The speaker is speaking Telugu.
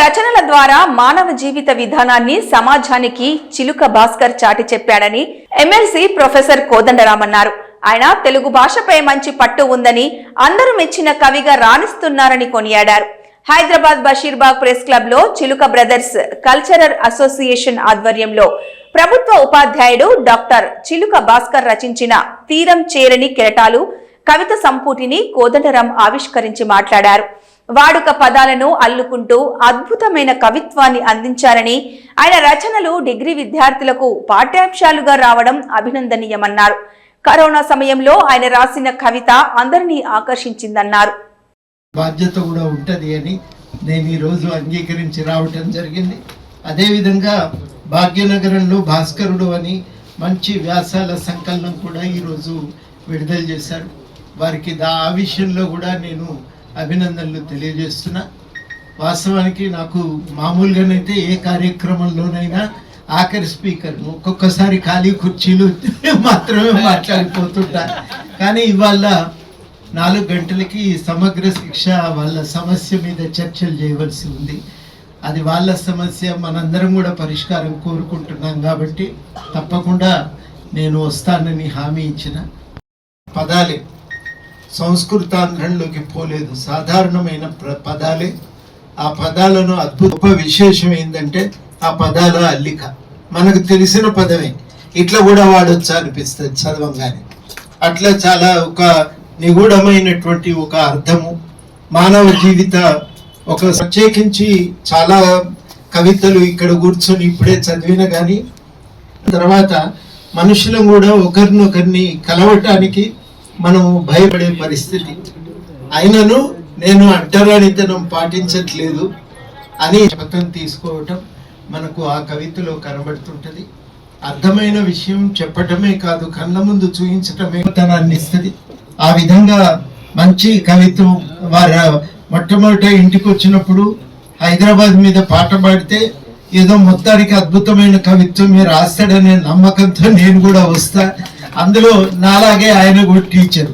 రచనల ద్వారా మానవ జీవిత విధానాన్ని సమాజానికి చిలుక భాస్కర్ చాటి చెప్పాడని ఎమ్మెల్సీ ప్రొఫెసర్ కోదండరాం అన్నారు. ఆయన తెలుగు భాషపై మంచి పట్టు ఉందని అందరూ మెచ్చిన కవిగా రాణిస్తున్నారని కొనియాడారు. హైదరాబాద్ బషీర్బాగ్ ప్రెస్ క్లబ్లో చిలుక బ్రదర్స్ కల్చరల్ అసోసియేషన్ ఆధ్వర్యంలో ప్రభుత్వ ఉపాధ్యాయుడు డాక్టర్ చిలుక భాస్కర్ రచించిన తీరం చేరని కెరటాలు కవిత సంపుటిని కోదండరాం ఆవిష్కరించి మాట్లాడారు. వాడుక పదాలను అల్లుకుంటూ అద్భుతమైన కవిత్వాన్ని అందించారని ఆయన రచనలు డిగ్రీ విద్యార్థులకు పాఠ్యాంశాలుగా రావడం అభినందనీయమన్నారు. కరోనా సమయంలో ఆయన రాసిన కవిత అందరినీ ఆకర్షించిందన్నారు. బాధ్యత కూడా ఉంటుంది అని నేను ఈరోజు అంగీకరించి రావటం జరిగింది. అదేవిధంగా భాగ్యనగరంలో భాస్కరుడు అని మంచి వ్యాసాల సంకలనం కూడా ఈరోజు విడుదల చేశారు. వారికి దా ఆ విషయంలో కూడా నేను అభినందనలు తెలియజేస్తున్నా. వాస్తవానికి నాకు మామూలుగానైతే ఏ కార్యక్రమంలోనైనా ఆఖరి స్పీకర్ ఒక్కొక్కసారి ఖాళీ కుర్చీలు మాత్రమే మాట్లాడిపోతుంటా. కానీ ఇవాళ నాలుగు గంటలకి సమగ్ర శిక్ష వాళ్ళ సమస్య మీద చర్చలు చేయవలసి ఉంది. అది వాళ్ళ సమస్య మనందరం కూడా పరిష్కారం కోరుకుంటున్నాం కాబట్టి తప్పకుండా నేను వస్తానని హామీ ఇచ్చిన. పదాలే. సంస్కృతాంధ్రంలోకి పోలేదు. సాధారణమైన పదాలే. ఆ పదాలను అద్భుత విశేషం ఏంటంటే ఆ పదాల అల్లిక. మనకు తెలిసిన పదమే. ఇట్లా కూడా వాడొచ్చు అనిపిస్తుంది చదవంగానే. అట్లా చాలా ఒక నిగూఢమైనటువంటి ఒక అర్థము. మానవ జీవిత ఒక ప్రత్యేకించి చాలా కవితలు ఇక్కడ కూర్చొని ఇప్పుడే చదివిన కానీ తర్వాత మనుషులను కూడా ఒకరినొకరిని కలవటానికి మనము భయపడే పరిస్థితి. అయినను నేను అంటరానితనం పాటించట్లేదు అని పక్కన తీసుకోవటం మనకు ఆ కవితలో కనబడుతుంటది. అర్థమైన విషయం చెప్పటమే కాదు కళ్ళ ముందు చూపించటమే తనాన్ని ఇస్తుంది. ఆ విధంగా మంచి కవిత్వం వారు మొట్టమొదట ఇంటికి వచ్చినప్పుడు హైదరాబాద్ మీద పాట పాడితే ఏదో మొత్తానికి అద్భుతమైన కవిత్వం మీరు రాస్తాడనే నమ్మకంతో నేను కూడా వస్తా. అందులో నాలాగే ఆయన కూడా టీచరు